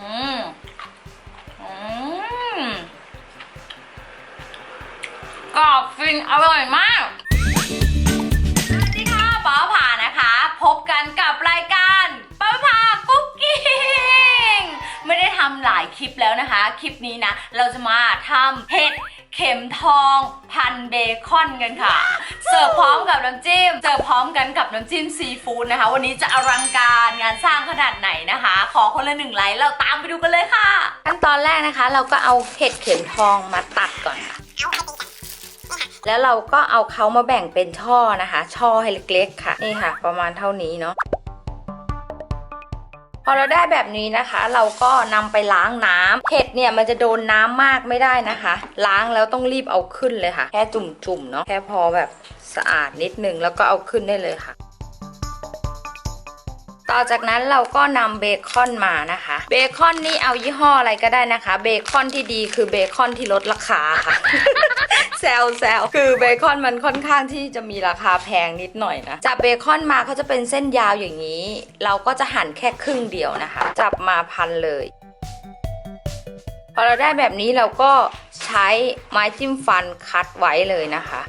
อืมอืมกรอบฟินอร่อยมากสวัสดีค่ะป้าผ่านะคะ พบกันกับรายการป้าผ่าคุกกิ้งไม่ได้ทำหลายคลิปแล้วนะคะ คลิปนี้นะ เราจะมาทำเห็ดเข็มทองพันเบคอนกันค่ะ กับน้ำจิ้มเสิร์ฟพร้อมกันกับน้ำจิ้มซีฟู้ดนะคะ วันนี้จะอลังการงานสร้างขนาดไหนนะคะ ขอคนละหนึ่งไลค์เราตามไปดูกันเลยค่ะ ขั้นตอนแรกนะคะ เราก็เอาเห็ดเข็มทองมาตัดก่อนค่ะแล้วเราก็เอาเขามาแบ่งเป็นช่อนะคะ ช่อให้เล็กๆค่ะ นี่ค่ะ ประมาณเท่านี้เนาะพอเราได้แบบนี้นะคะ เราก็นำไปล้างน้ำเห็ดเนี่ยมันจะโดนน้ำมากไม่ได้นะคะ ล้างแล้วต้องรีบเอาขึ้นเลยค่ะ แค่จุ่มๆเนาะแค่พอแบบ สะอาดนิดนึงแล้วก็เอาขึ้นได้เลยค่ะ ต่อจากนั้นเราก็นำเบคอนมานะคะ เบคอนนี่เอายี่ห้ออะไรก็ได้นะคะ เบคอนที่ดีคือเบคอนที่ลดราคาค่ะแซวแซวคือเบคอนมันค่อนข้างที่จะมีราคาแพงนิดหน่อยนะจับเบคอนมาเขาจะเป็นเส้นยาวอย่างนี้ เราก็จะหั่นแค่ครึ่งเดียวนะคะ จับมาพันเลย พอเราได้แบบนี้เราก็ใช้ไม้จิ้มฟันคัดไว้เลยนะคะ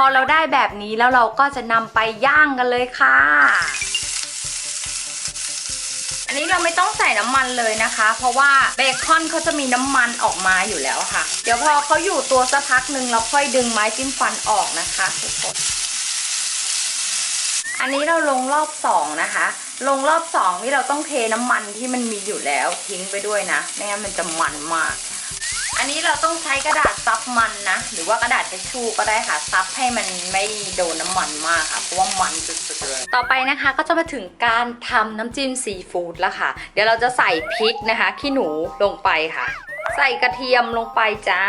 พอเราได้แบบนี้แล้วเราก็จะนำไปย่างกันเลยค่ะ อันนี้เราไม่ต้องใส่น้ำมันเลยนะคะ เพราะว่าเบคอนเขาจะมีน้ำมันออกมาอยู่แล้วค่ะ เดี๋ยวพอเขาอยู่ตัวสักพักหนึ่งเราค่อยดึงไม้จิ้มฟันออกนะคะทุกคนอันนี้เราลงรอบสองนะคะ ลงรอบสองนี่เราต้องเทน้ำมันที่มันมีอยู่แล้วทิ้งไปด้วยนะไม่งั้นมันจะมันมาก นนี้เราต้องใช้กระดาษซับมันนะ หรือว่ากระดาษทิชชู่ก็ได้ค่ะซับให้มันไม่โดนน้ำมันมากค่ะเพราะว่ามันสุดๆเลยต่อไปนะคะก็จะมาถึงการทำน้ำจิ้มซีฟู้ดแล้วค่ะ เดี๋ยวเราจะใส่พริกนะคะขี้หนูลงไปค่ะ ใส่กระเทียมลงไปจ้า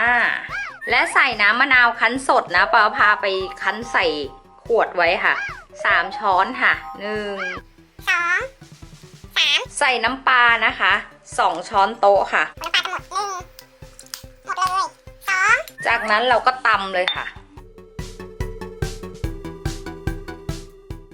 และใส่น้ำมะนาวคั้นสดนะปาพาไปคั้นใส่ขวดไว้ค่ะสามช้อนค่ะหนึ่งสองสามใส่น้ำปลานะคะสองช้อนโต๊ะค่ะ จากนั้นเราก็ตำเลยค่ะ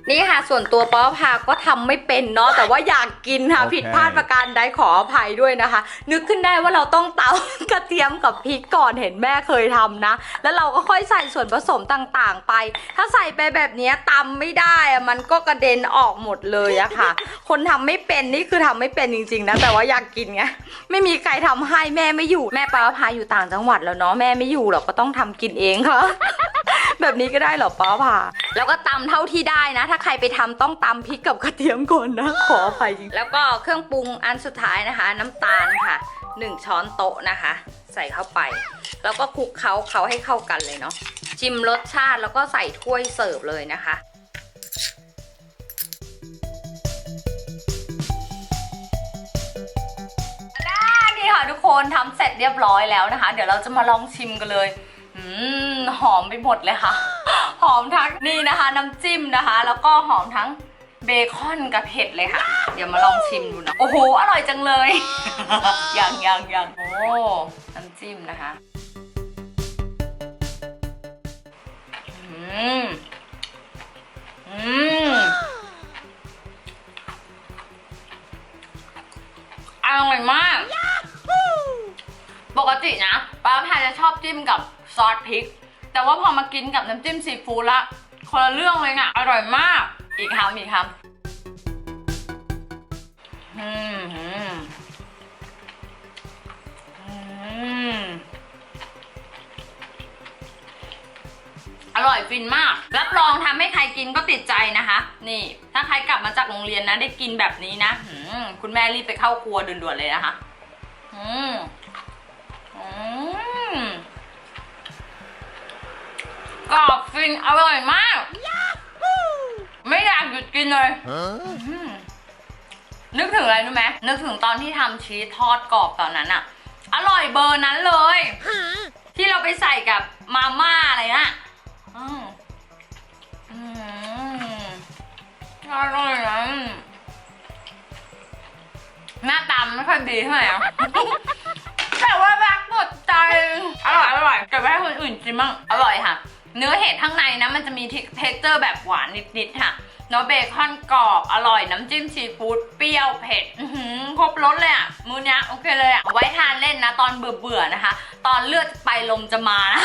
นี่ค่ะส่วนตัวป๊อพาก็ทำไม่เป็นเนาะแต่ว่าอยากกินค่ะโอเคผิดพลาดประการใดขออภัยด้วยนะคะ นึกขึ้นได้ว่าเราต้องตำกระเทียมกับพริกก่อนเห็นแม่เคยทำนะ แล้วเราก็ค่อยใส่ส่วนผสมต่างๆ ไป ถ้าใส่ไปแบบเนี้ยตำไม่ได้อะมันก็กระเด็นออกหมดเลยอะค่ะ คนทำไม่เป็นนี่คือทำไม่เป็นจริงๆนะแต่ว่าอยากกินไงไม่มีใครทำให้แม่ไม่อยู่แม่ปาพาอยู่ต่างจังหวัดแล้วเนาะแม่ไม่อยู่หรอกก็ต้องทำกินเองค่ะ แบบนี้ก็ได้เหรอป้าพาแล้วก็ตำเท่าที่ได้นะ ถ้าใครไปทำต้องตำพริกกับกระเทียมก่อนนะขออภัยจริงแล้วก็เครื่องปรุงอันสุดท้ายนะคะ น้ำตาลค่ะหนึ่งช้อนโต๊ะนะคะ ใส่เข้าไป แล้วก็คลุกเคล้าเขาให้เข้ากันเลยเนาะชิมรสชาติแล้วก็ใส่ถ้วยเสิร์ฟเลยนะคะได้นี่ค่ะทุกคนทำเสร็จเรียบร้อยแล้วนะคะ เดี๋ยวเราจะมาลองชิมกันเลยอืม หอมไปหมดเลยค่ะ หอมทั้งนี่นะคะ น้ำจิ้มนะคะ แล้วก็หอมทั้งเบคอนกับเห็ดเลยค่ะ เดี๋ยวมาลองชิมดูนะ โอ้โห อร่อยจังเลย ยังยังยังโอ้ น้ำจิ้มนะคะ อืม อืมอร่อยมาก ปกตินะ ป้าพายจะชอบจิ้มกับ ซอสพริก แต่ว่าพอมากินกับน้ำจิ้มซีฟู้ดละคนละเรื่องเลยอะอร่อยมาก อีกคำอีกคำอืมอืมอืมอร่อยฟินมาก รับรองทำให้ใครกินก็ติดใจนะคะ นี่ ถ้าใครกลับมาจากโรงเรียนนะ ได้กินแบบนี้นะ คุณแม่รีบไปเข้าครัวด่วนๆเลยนะคะ อืม กรอบฟินอร่อยมาก ไม่อยากหยุดกินเลย Huh? อืมนึกถึงอะไรรู้ไหมนึกถึงตอนที่ทำชีสทอดกรอบตอนนั้นอะอร่อยเบอร์นั้นเลย ที่เราไปใส่กับมาม่าอะไรนะอืมอืมอร่อยนะหน้าตามนไม่ค่อยดีเท่าไหร่อะแต่ว่ารักหมดใจ อร่อยอร่อยเก็บไว้ให้คนอื่นกินบ้างอร่อยค่ะ เนื้อเห็ดข้างในนะมันจะมีเท็กเจอร์แบบหวานนิดๆค่ะเนื้อเบคอนกรอบอร่อยน้ำจิ้มซีฟู้ดเปรี้ยวเผ็ดครบรสเลยอะมื้อนี้โอเคเลยอะไว้ทานเล่นนะ ตอนเบื่อๆนะคะ ตอนเลือดไปลมจะมานะ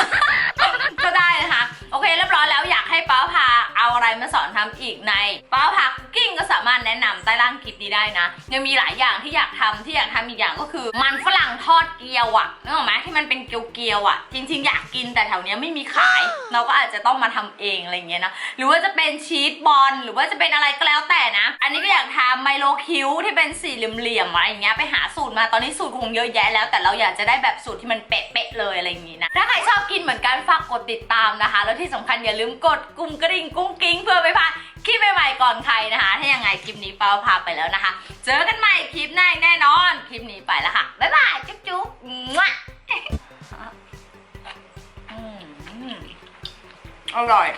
ก็ได้นะคะ โอเคเรียบร้อยแล้วอยากให้ป้าพาเอาอะไรมาส อนทำอีกในป้าพาคุกกิ้งก็สามารถแนะนำใต้ล่างคลิปนี้ได้นะ ยังมีหลายอย่างที่อยากทำที่อยากทำอีกอย่างก็คือ มันฝรั่งทอดเกี๊ยวอะนึกออกไหมที่มันเป็นเกี๊ยวๆอะจริง ๆ อยากกินแต่แถวเนี้ยไม่มีขาย เราก็อาจจะต้องมาทำเองอะไรเงี้ยนะหรือว่าจะเป็นชีสบอลหรือว่าจะเป็นอะไรก็แล้วแต่นะ อันนี้ก็อยากทำไมโลคิวที่เป็นสี่เหลี่ยมๆอะไรเงี้ยไปหาสูตรมาตอนนี้สูตรคงเยอะแยะแล้ว แต่เราอยากจะได้แบบสูตรที่มันเป๊ะๆเลยอะไรอย่างงี้นะถ้าใครชอบกินเหมือนกันฝากกดติดตามนะคะ แล้วที่สำคัญอย่าลืมกดกลุ่มกระดิ่งกุ้งกิ้งเพื่อไม่พลาดคลิปใหม่ๆก่อนใครนะคะ ถ้ายังไงคลิปนี้เปาพาไปแล้วนะคะ เจอกันใหม่คลิปหน้าแน่นอน คลิปนี้ไปแล้วค่ะ บ๊ายบายจุ๊บจุ๊บมั่วอร่อย